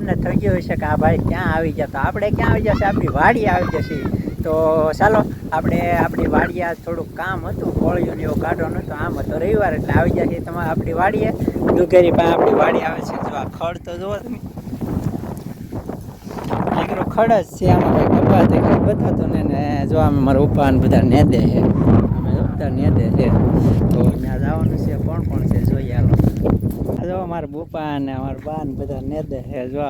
તમને થઈ ગયું હશે કે આ ભાઈ ક્યાં આવી ગયા? તો આપણે ક્યાં આવી જશે આપણી વાડી આવી જશે તો ચાલો, આપણે આપણી વાડીએ થોડુંક કામ હતું, કોળિયું ને એવું કાઢવાનું તો આમ હતો રવિવાર એટલે આવી જશે તમારે આપણી વાડીએ. દુઘેરી પાસે આપણી વાડી આવે છે. જો આ ખડ તો જુઓ તમે. દીકરો ખડ જ છે, આમાં કંઈ કપા તે કંઈ બતાતું ને ને જો આમ મારા ઉપા ને બધા નેદે છે. અમે બધા બધા નેદે છે. તો ત્યાં જવાનું છે, કોણ કોણ છે? જોઈએ હાલો. જો મારા બુપા ને અમારા બા ને બધા નેદે છે જો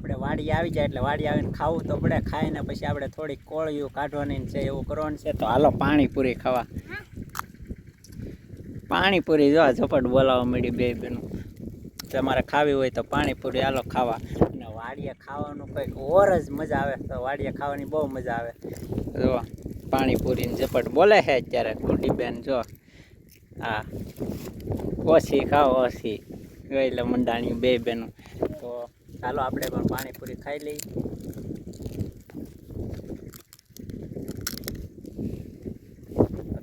આપણે વાડી આવી જાય એટલે વાડી આવીને ખાવું તો પડે ખાઈને પછી આપણે થોડીક કોળિયું કાઢવાની છે, એવું કરવાનું છે. તો હાલો, પાણીપુરી ખાવા. પાણીપુરી જો ઝપટ બોલાવવા મળી બે બેનું. તમારે ખાવી હોય તો પાણીપુરી આલો ખાવા. અને વાડિયા ખાવાનું કંઈક ઓર જ મજા આવે, તો વાડિયા ખાવાની બહુ મજા આવે. જો પાણીપુરીની ઝપટ બોલે છે અત્યારે ગુડી બેન જો હા. ઓછી ખાઓ, ઓછી. ગયેલા મંડાણી બે બેનું. તો ચાલો આપણે પણ પાણીપુરી ખાઈ લઈએ.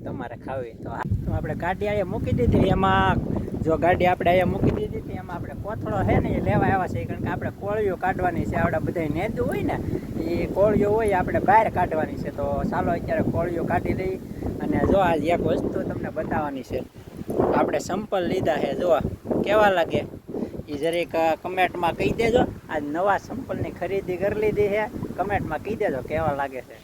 તમારે ખાવી તો આપણે ગાડી અહીંયા મૂકી દીધી, એમાં જો ગાડી આપણે અહીંયા મૂકી દીધી હતી એમાં આપણે કોથળો છે ને એ લેવા આવ્યા છે કારણ કે આપણે કોળીઓ કાઢવાની છે આપણે બધા નેદું હોય ને એ કોળીઓ હોય આપણે બહાર કાઢવાની છે. તો ચાલો અત્યારે કોળીઓ કાઢી લઈ અને જો આ એક વસ્તુ તમને બતાવવાની છે. આપણે સંપલ લીધા છે જો કેવા લાગે? એ જરીક કમેન્ટમાં કહી દેજો. આજ નવા સંપલની ખરીદી કરી લીધી છે. કમેન્ટમાં કહી દેજો કેવા લાગે છે.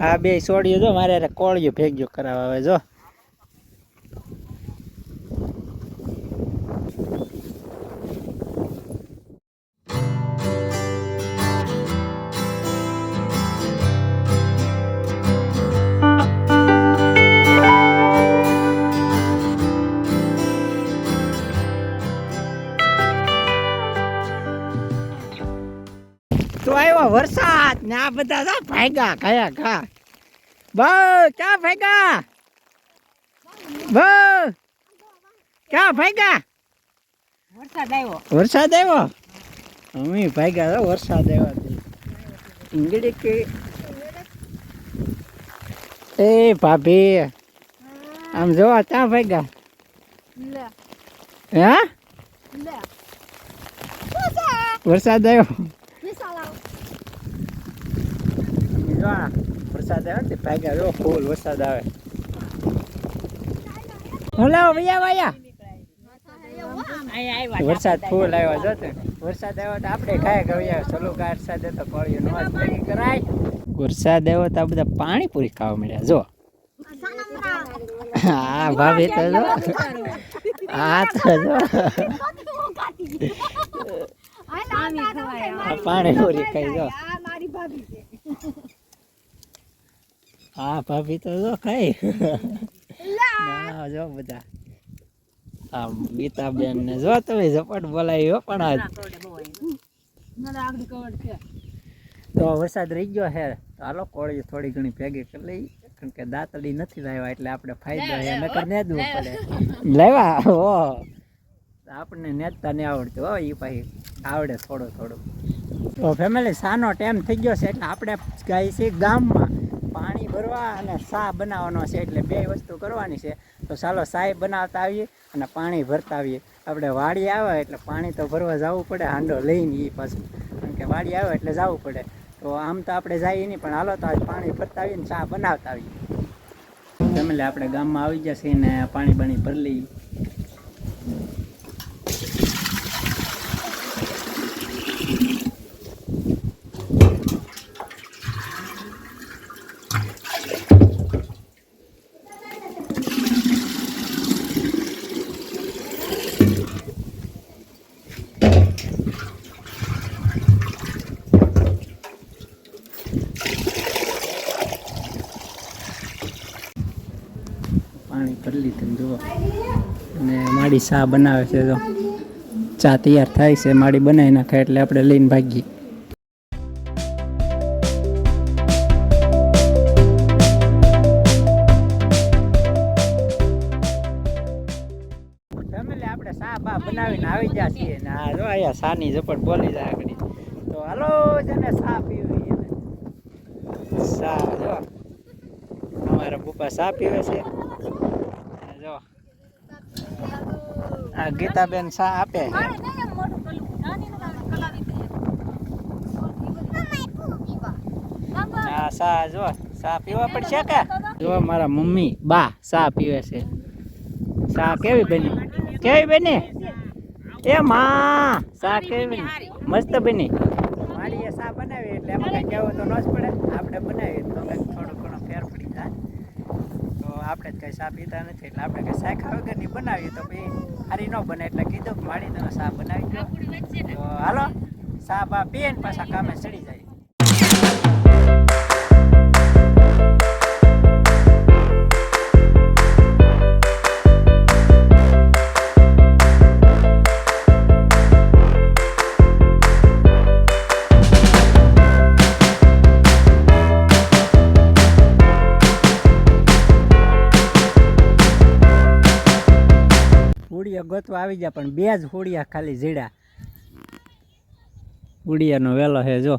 આ બે છોડીઓ જો મારે કોળિયું ભેગ્યું કરાવવા આવે જો. આ બધા જા ભાગ્યા કયા ખા બહુ ક્યાં ભાગ્યા બહુ ક્યાં ભાગ્યા વરસાદ આવ્યો. વરસાદ આવ્યો? અમે ભાગ્યા તો વરસાદ આવ્યો ઈંગડી કે? એ ભાભી આમ જોવા ત્યાં ભાગ્યા હે? વરસાદ આવ્યો વિશાલ આવ આ વરસાદ આવ્યો ને ભાગ્યા જો ફૂલ વરસાદ આવે. હલો ભૈયા ભૈયા વરસાદ ફૂલ આવ્યો જો તે. વરસાદ આવ્યો તો આપણે ખાય ગવ્યા ચલો ગાર સાથે તો કોળિયું નવાજ ભેગી કરાય. વરસાદ આવ્યો તો આ બધા પાણીપુરી ખાવા મળ્યા જો. હા ભાભી તો જો. હા તો જો. પાણીપુરી ખાઈ જો. હા ભાભી તો જો ખાઈ ના જો બધા. આ ગીતાબેન ને જો તમે ઝપટ બોલાવી હો પણ આજ. તો વરસાદ રહી ગયો છે. હાલો કોળી થોડી ઘણી ભેગી કરી લઈ. કારણ કે દાંતડી નથી લાવ્યા એટલે આપણે ફાયદો છે નકર નેદવું પડે. લાવ્યા ઓ આપણને નેતા નહીં આવડતું હો એ પછી આવડે થોડું થોડું. તો ફેમિલી સાનો ટાઈમ થઈ ગયો છે એટલે આપણે ગાય છે ગામમાં. ભરવા અને ચા બનાવવાનો છે એટલે બે વસ્તુ કરવાની છે. તો ચાલો ચાય બનાવતા આવીએ અને પાણી ભરતા આવીએ. આપણે વાડી આવે એટલે પાણી તો ભરવા જવું પડે, હાંડો લઈને એ પાછું. કારણ કે વાડી આવે એટલે જવું પડે. તો આમ તો આપણે જઈએ નહીં, પણ હાલો તો આજ પાણી ભરતા આવીએ ને ચા બનાવતા આવીએ. ફેમિલી આપણે ગામમાં આવી જશે ને પાણી બાણી ભરી લઈએ. પાણી કરી લીધું જુઓ. અને માડી ચા બનાવે છે તો ચા તૈયાર થાય છે. માડી બનાવી નાખે એટલે આપણે લઈને ભાગીએ. અહીંયા સાની ઝપટ બોલી જાય આગળ. તો હાલો, જેને સા પીવી સા, જો. અમારા પપ્પા સા પીવે છે. જો. આ ગીતાબેન સા આપે. છે સા, જો. સા પીવા પડશે કે? જો, મારા મમ્મી બા સા પીવે છે. સા કેવી બની? કેવી બની? એ માં! સા કેવી? મસ્ત બની. માડીએ સા બનાવી એટલે એમાં કઈ કહેવું તો ન જ પડે. આપણે બનાવીએ તો કંઈક થોડો ઘણો ફેર પડી જાય. તો આપણે જ કઈ સા પીતા નથી. એટલે આપણે કઈ શાખા વગરની બનાવીએ તો ભાઈ સારી ન બને. એટલે કીધું કે માડી તમે સા બનાવી દો. તો હાલો સા બા પીએ ને પાછા કામે ચડી જાય. ગોતવા આવી ગયા, પણ બે જ હોડિયા ખાલી જીડા હોડિયાનો વેલો છે, જો.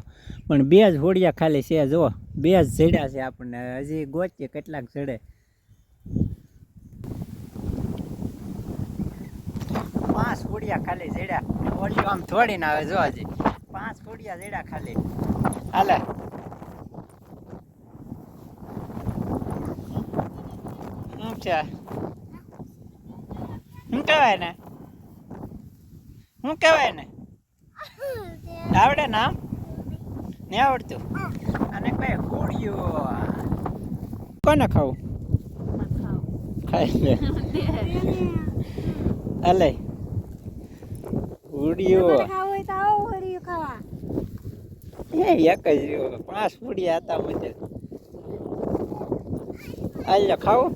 પણ બે જ હોડિયા ખાલી છે, જો. બે જ જીડા છે આપણને. હજી ગોચીએ કેટલાક જડે પાંચ હોડિયા ખાલી જીડા હોડિયો આમ થોડીને આવે, જો હજી. પાંચ હોડિયા જીડા ખાલી. હાલે. છે? શું કહેવાય ને શું કહેવાય ને આવડે નામ? ને આવડતું? અને કઈ હોળીઓ? કોને ખાવું? ખાઈ લે. અલે. હોળીઓ. એ એક જ પાંચ હોડિયા હતા મજે. આલ્યો ખાવું?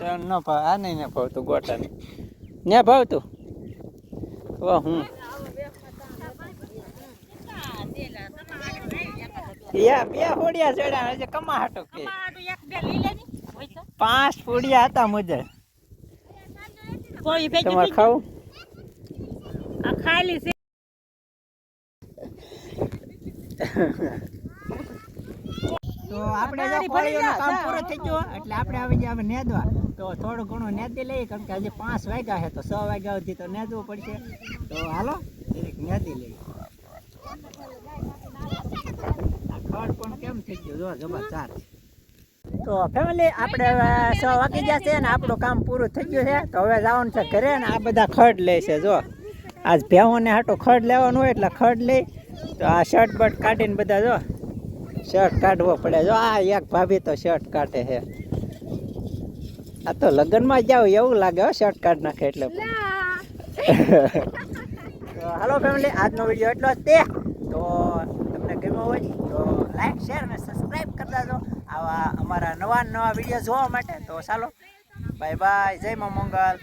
તો ન ભાવ, આ નહીં ને ભાવતું ગોટાને. ને ભાવતું? ઓ હું. બે ફોડિયા ચડ્યા, હજે કમા કે. પાંચ ફોડિયા હતા મુજબ તમારે ખાવું? ખાલી છે. તો આપણે જો કોળીઓનું કામ પૂરું થઈ ગયું એટલે આપણે આવી ગયા હવે નેદવા. તો થોડું ઘણું નેદી લઈએ કારણ કે હજી પાંચ વાગ્યા છે તો છ વાગ્યા સુધી તો નેદવું પડશે. તો હાલો જરીક નેદી લઈએ. ખડ પણ કેમ થઈ ગયું? જો જબરજસ્ત. તો ફેમિલી આપણે હવે છ વાગી ગયા છે ને આપણું કામ પૂરું થઈ ગયું છે. તો હવે જવાનું છે ઘરે ને આ બધા ખડ લે છે જો. આજ ભેહોને હાટો ખડ લેવાનું હોય એટલે ખડ લઈ તો આ શર્ટ બટ કાઢીને બધા જો. શર્ટ કાઢવો પડે. જો આ એક ભાભી તો શર્ટ કાઢે છે. આ તો લગ્નમાં જાવ એવું લાગે હો શર્ટ કાઢ નાખે એટલે. હાલો ફેમિલી આજનો વીડિયો એટલો જ તે. તો તમને ગમ્યો હોય તો લાઈક શેર અને સબસ્ક્રાઈબ કરી દેજો. આવા અમારા નવા નવા વીડિયો જોવા માટે. તો ચાલો બાય બાય જય મા મંગલ.